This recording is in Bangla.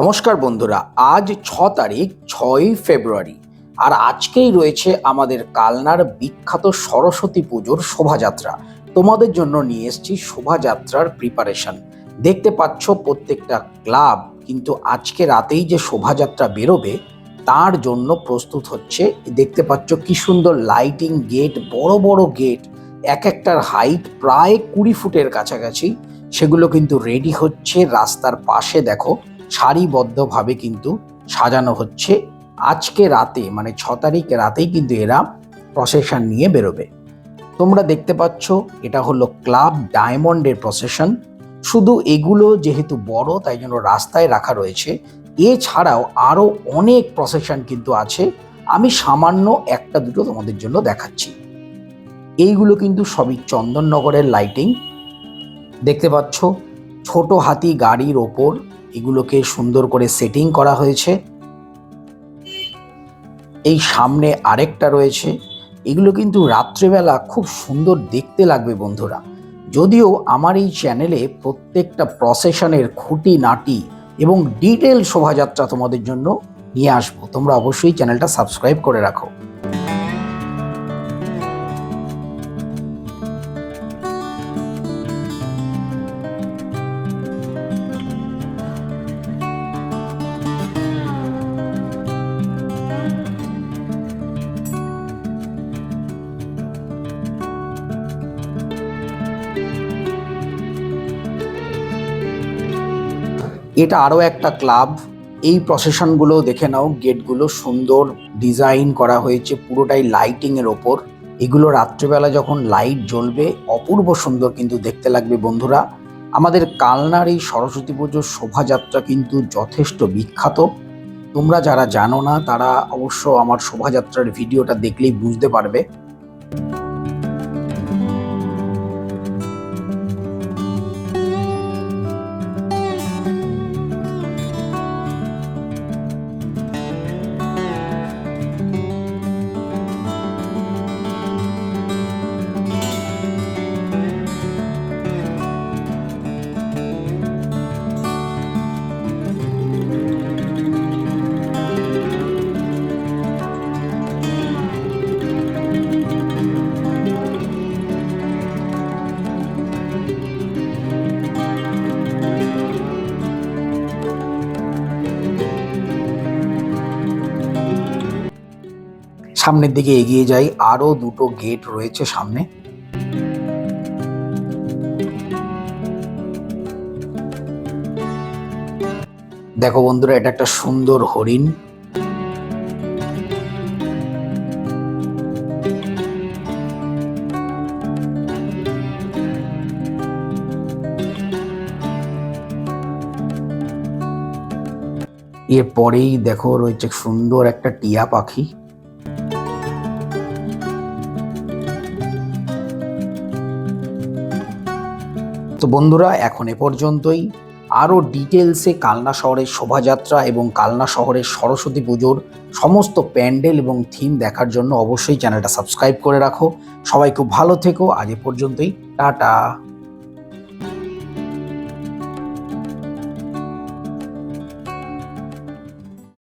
নমস্কার বন্ধুরা, আজ ছ তারিখ, ছয়ই ফেব্রুয়ারি, আর আজকেই রয়েছে আমাদের কালনার বিখ্যাত সরস্বতী পুজোর শোভাযাত্রা। তোমাদের জন্য নিয়ে এসছি শোভাযাত্রার প্রিপারেশন দেখতে পাচ্ছ প্রত্যেকটা ক্লাব, কিন্তু আজকে রাতেই যে শোভাযাত্রা বেরোবে, তার জন্য প্রস্তুত হচ্ছে, দেখতে পাচ্ছ কি সুন্দর লাইটিং গেট বড় বড় গেট এক একটার হাইট প্রায় কুড়ি ফুটের কাছাকাছি। সেগুলো কিন্তু রেডি হচ্ছে রাস্তার পাশে, দেখো। সারিবদ্ধভাবে কিন্তু সাজানো হচ্ছে। আজকে রাতে মানে ছ তারিখ রাতেই কিন্তু এরা প্রসেশন নিয়ে বেরোবে। তোমরা দেখতে পাচ্ছ, এটা হলো ক্লাব ডায়মন্ডের প্রসেশন শুধু এগুলো যেহেতু বড়, তাই জন্য রাস্তায় রাখা রয়েছে। এছাড়াও আরও অনেক প্রসেশন কিন্তু আছে। আমি সামান্য একটা দুটো তোমাদের জন্য দেখাচ্ছি। এইগুলো কিন্তু সবই চন্দননগরের লাইটিং দেখতে পাচ্ছ ছোট হাতি গাড়ির ওপর এগুলোকে সুন্দর করে সেটিং করা হয়েছে। এই সামনে আরেকটা রয়েছে। এগুলো কিন্তু রাত্রেবেলা খুব সুন্দর দেখতে লাগবে বন্ধুরা। যদিও আমার এই চ্যানেলে প্রত্যেকটা প্রসেশনের খুঁটি, নাটি এবং ডিটেল শোভাযাত্রা তোমাদের জন্য নিয়ে আসব। তোমরা অবশ্যই চ্যানেলটা সাবস্ক্রাইব করে রাখো। এটা আরও একটা ক্লাব। এই প্রসেশনগুলো দেখে নাও, গেটগুলো সুন্দর ডিজাইন করা হয়েছে, পুরোটাই লাইটিংয়ের ওপর। এগুলো রাত্রিবেলা যখন লাইট জ্বলবে, অপূর্ব সুন্দর কিন্তু দেখতে লাগবে বন্ধুরা। আমাদের কালনার এই সরস্বতী পুজোর শোভাযাত্রা কিন্তু যথেষ্ট বিখ্যাত। তোমরা যারা জানো না, তারা অবশ্য আমার শোভাযাত্রার ভিডিওটা দেখলেই বুঝতে পারবে। সামনের দিকে এগিয়ে যাই আরও দুটো গেট রয়েছে সামনে। দেখো বন্ধুরা, এটা একটা সুন্দর হরিণ। এরপরেই দেখো রয়েছে সুন্দর একটা টিয়া পাখি। তো বন্ধুরা, এখন এ পর্যন্তই। আরও ডিটেলসে কালনা শহরের শোভাযাত্রা এবং কালনা শহরের সরস্বতী পুজোর সমস্ত প্যান্ডেল এবং থিম দেখার জন্য অবশ্যই চ্যানেলটা সাবস্ক্রাইব করে রাখো। সবাই খুব ভালো থেকো। আজ এ পর্যন্তই। টাটা।